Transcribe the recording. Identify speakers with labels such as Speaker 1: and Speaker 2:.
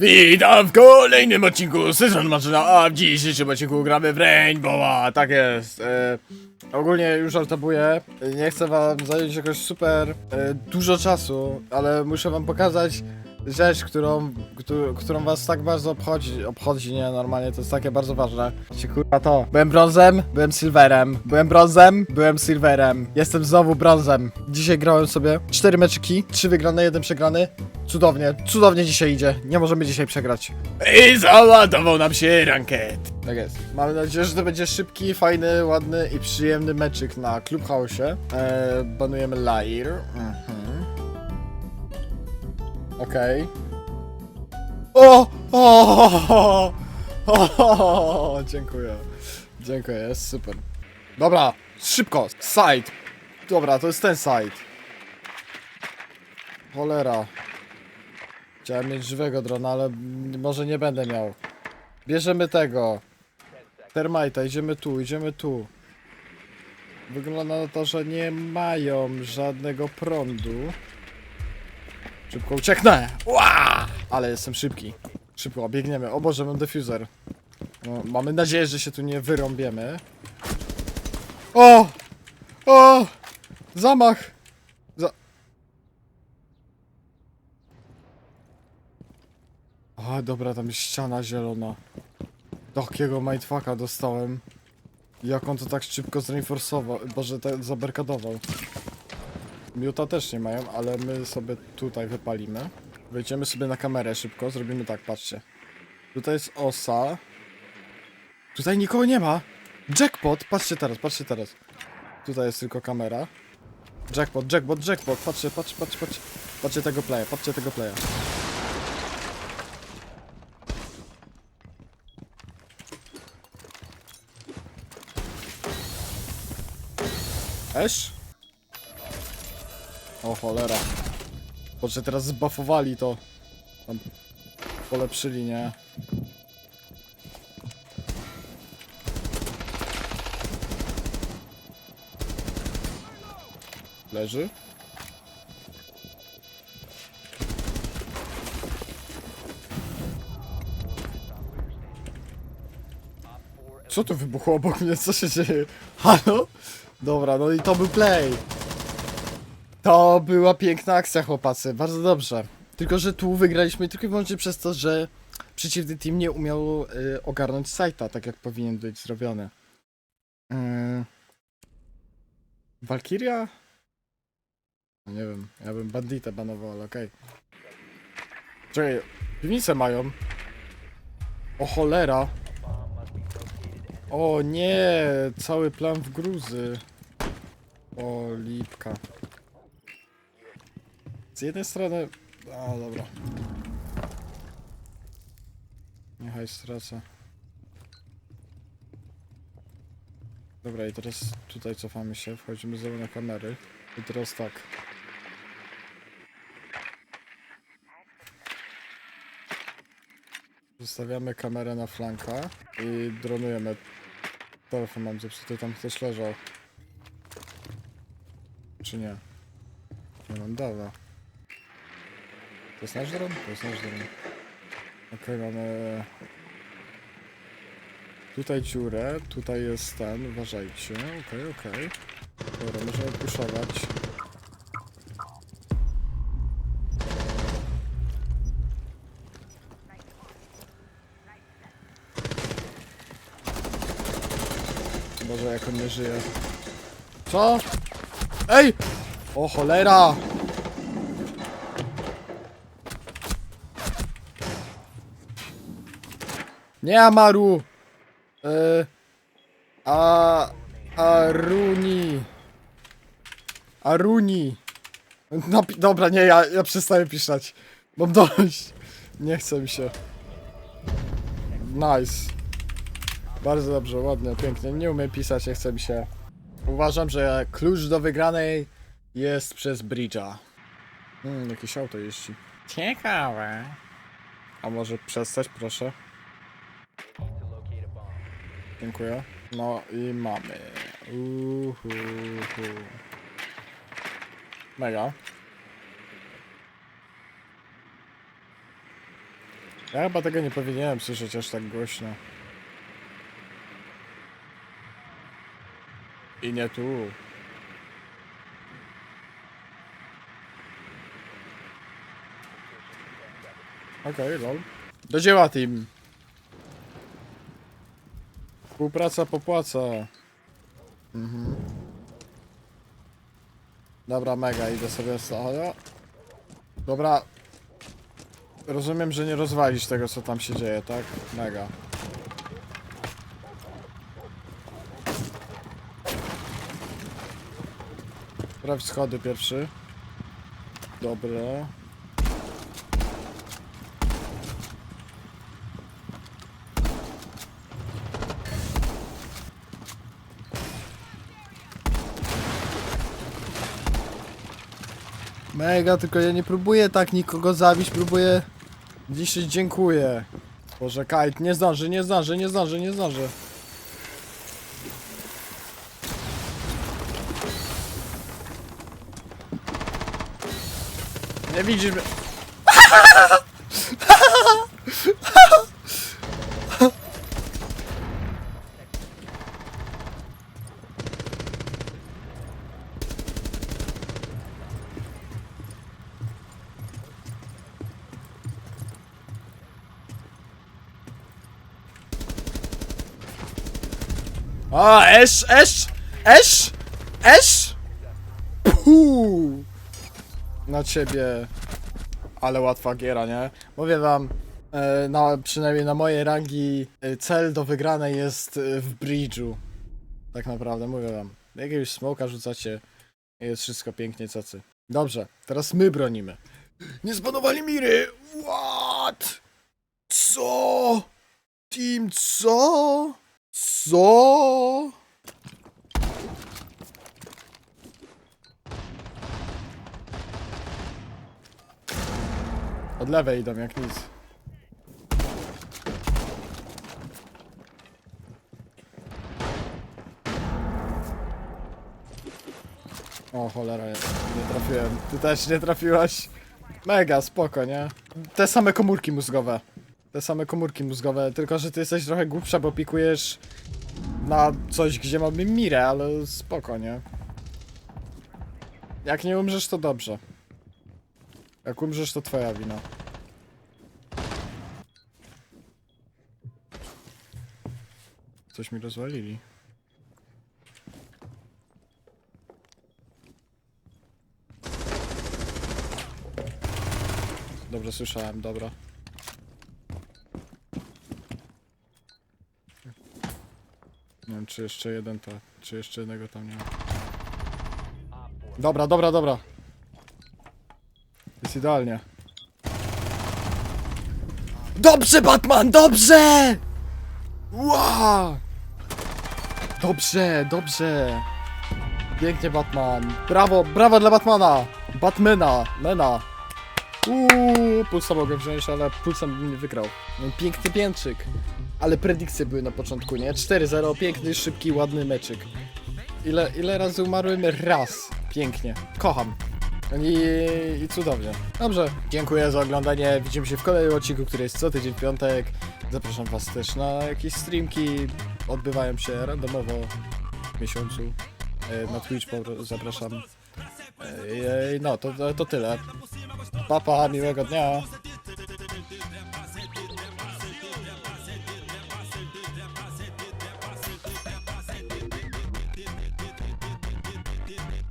Speaker 1: Witam w kolejnym odcinku Sezon Maczyna, a w dzisiejszym odcinku gramy w Rainbowa, tak jest. E, ogólnie już żartobuję, nie chcę wam zająć jakoś super e, dużo czasu, ale muszę wam pokazać rzecz, którą, którą, którą was tak bardzo obchodzi, obchodzi, nie, normalnie to jest takie bardzo ważne. Wiecie, kurwa to, byłem brązem, byłem silverem, byłem brązem, byłem silverem, jestem znowu brązem. Dzisiaj grałem sobie cztery meczyki, trzy wygrane, jeden przegrany, Cudownie, cudownie dzisiaj idzie. Nie możemy dzisiaj przegrać. I załadował nam się ranket. Tak jest. Mamy nadzieję, że to będzie szybki, fajny, ładny i przyjemny meczyk na Clubhouse'ie. Eee, banujemy Lair. Mhm. Okej. O! O! O! Dziękuję. Dziękuję, jest super. Dobra, szybko. Side. Dobra, to jest ten side. Cholera. Chciałem mieć żywego drona, ale może nie będę miał. Bierzemy tego. Termita, idziemy tu, idziemy tu. Wygląda na to, że nie mają żadnego prądu. Szybko ucieknę! Ale jestem szybki. Szybko, biegniemy. O Boże, mam defuser. No, mamy nadzieję, że się tu nie wyrąbiemy. O! O! Zamach! Za A, dobra, tam jest ściana zielona. Takiego mindfucka dostałem. Jak on to tak szybko zreinforsował, boże, te, zabarkadował. Miuta też nie mają, ale my sobie tutaj wypalimy. Wejdziemy sobie na kamerę szybko, zrobimy tak, patrzcie. Tutaj jest osa. Tutaj nikogo nie ma! Jackpot! Patrzcie teraz, patrzcie teraz. Tutaj jest tylko kamera. Jackpot, jackpot, jackpot! Patrzcie, patrzcie, patrzcie. Patrzcie tego playa, patrzcie tego playa. Esz? O cholera. Boże, teraz zbuffowali to. Tam polepszyli, nie? Leży? Co tu wybuchło obok mnie? Co się dzieje? Halo? Dobra, no i to był play. To była piękna akcja, chłopacy. Bardzo dobrze. Tylko, że tu wygraliśmy tylko i wyłącznie przez to, że przeciwny team nie umiał y, ogarnąć sajta, tak jak powinien być zrobiony. Yy... Valkyria? No nie wiem, ja bym banditę banował, ale okej. Czekaj, piwnice mają. O cholera. O nie, cały plan w gruzy. O lipka. Z jednej strony... A dobra. Niechaj stracę. Dobra i teraz tutaj cofamy się, wchodzimy znowu na kamery. I teraz tak. Zostawiamy kamerę na flanka i dronujemy. Telefon mam zepsuty, tam ktoś leżał. Czy nie? Nie mam dawa. To jest nasz dron? To jest nasz dron. Okej, mamy... Tutaj dziurę, tutaj jest ten, uważajcie. Okej, okej. Dobra, możemy puszować. Boże, jak on nie żyje. Co? Ej! O cholera! Nie Amaru! E, a... Aruni. Aruni. No, dobra, nie, ja, ja przestaję pisać. Mam dość. Nie chce mi się. Nice. Bardzo dobrze, ładnie, pięknie. Nie umiem pisać, nie chce mi się. Uważam, że klucz do wygranej jest przez Bridge'a. Hmm, jakieś auto jeździ. Ciekawe. A może przestać, proszę? Dziękuję. No i mamy. Uhuhu. Mega. Ja chyba tego nie powinienem słyszeć aż tak głośno. I nie tu. Okej, lol. Do dzieła, team. Współpraca popłaca. Mhm. Dobra, mega, idę sobie z. Dobra. Rozumiem, że nie rozwalisz tego, co tam się dzieje, tak? Mega. Sprawdź schody pierwszy. Dobra. Mega, tylko ja nie próbuję tak nikogo zabić, próbuję... Dzisiaj dziękuję. Boże, Kite, nie zdąży, nie zdąży, nie zdąży, nie zdąży. Nie widzisz mnie. A, esz, esz, esz, esz. Puu. Na ciebie. Ale łatwa giera, nie? Mówię wam, e, na, przynajmniej na mojej rangi e, cel do wygranej jest e, w bridge'u. Tak naprawdę, mówię wam. Jakiegoś smoka rzucacie jest wszystko pięknie cacy. Dobrze, teraz my bronimy. Nie zbanowali Miry! What? Co? Team, co? Co? Od lewej idą jak nic. O cholera, nie trafiłem. Ty też nie trafiłaś. Mega, spoko, nie? Te same komórki mózgowe. Te same komórki mózgowe, tylko że ty jesteś trochę głupsza, bo pikujesz na coś, gdzie mamy mirę, ale spoko, nie? Jak nie umrzesz, to dobrze. Jak umrzesz, to twoja wina. Coś mi rozwalili. Dobrze słyszałem, dobra. Nie wiem, czy jeszcze jeden to, czy jeszcze jednego tam nie ma. Dobra, dobra, dobra. Jest idealnie. Dobrze, Batman, dobrze! Wow! Dobrze, dobrze. Pięknie, Batman. Brawo, brawo dla Batmana. Batmana, Mena. Uuu, pulsa mogę wziąć, ale pulsem bym nie wygrał. Piękny piętrzyk. Ale predykcje były na początku, nie? 4-0, piękny, szybki, ładny meczyk. Ile, ile razy umarłem? Raz. Pięknie. Kocham. I, I cudownie. Dobrze, dziękuję za oglądanie. Widzimy się w kolejnym odcinku, który jest co tydzień piątek. Zapraszam was też na jakieś streamki. Odbywają się randomowo w miesiącu. E, Na Twitch zapraszam. E, No, to, to, tyle. Papa, miłego dnia.